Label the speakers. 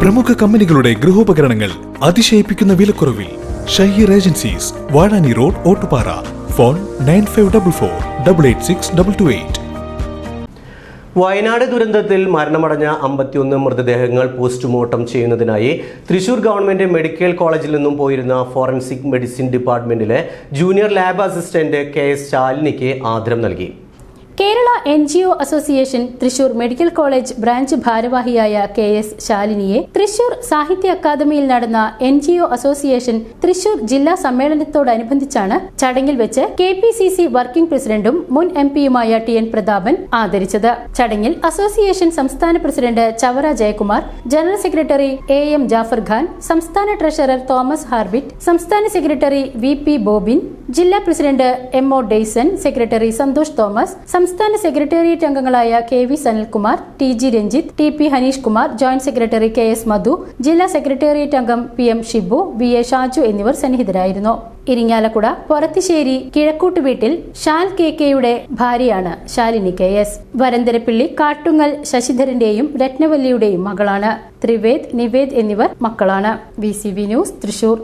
Speaker 1: പ്രമുഖ കമ്പനികളുടെ ഗൃഹോപകരണങ്ങൾ അതിശയിപ്പിക്കുന്ന വിലക്കുറവിൽ Shaheer agencies Vazhani road Ottupara. Phone nine five double four double eight six double two eight.
Speaker 2: Wayanad ദുരന്തത്തിൽ മരണമടഞ്ഞ അമ്പത്തിയൊന്ന് മൃതദേഹങ്ങൾ പോസ്റ്റ്മോർട്ടം ചെയ്യുന്നതിനായി തൃശൂർ ഗവൺമെന്റ് മെഡിക്കൽ കോളേജിൽ നിന്നും പോയിരുന്ന forensic medicine ഡിപ്പാർട്ട്മെന്റിലെ junior lab assistant K S ശാലിനിക്ക് ആദരം നൽകി.
Speaker 3: Kerala N G O association Thrissur medical college branch ഭാരവാഹിയായ K S ശാലിനിയെ തൃശൂർ സാഹിത്യ അക്കാദമിയിൽ നടന്ന N G O association Thrissur ജില്ലാ സമ്മേളനത്തോടനുബന്ധിച്ചാണ് ചടങ്ങിൽ വെച്ച് K P C C working പ്രസിഡന്റും മുൻ എം പിയുമായ ടി എൻ പ്രതാപൻ ആദരിച്ചത്. ചടങ്ങിൽ അസോസിയേഷൻ സംസ്ഥാന president Chavara Jayakumar general secretary A M Jafar Khan സംസ്ഥാന ട്രഷറർ തോമസ് ഹാർബിറ്റ് സംസ്ഥാന സെക്രട്ടറി വി പി ബോബിൻ ജില്ലാ president M O Dayson secretary Santhosh Thomas സംസ്ഥാന സെക്രട്ടേറിയറ്റ് അംഗങ്ങളായ K V Sanalkumar T G Ranjith T P Haneesh Kumar joint secretary K S Madhu ജില്ലാ secretariat അംഗം P M Shibu V A Shaju എന്നിവർ സന്നിഹിതരായിരുന്നു. ഇരിങ്ങാലക്കുട പൊറത്തിശ്ശേരി കിഴക്കൂട്ട് വീട്ടിൽ shall K കെയുടെ ഭാര്യയാണ് Shalini K S. Varantharappilly Kattungal ശശിധരന്റെയും രത്നവല്ലിയുടെയും മകളാണ്. ത്രിവേദ് നിവേദ് എന്നിവർ മക്കളാണ്. V C V news Thrissur.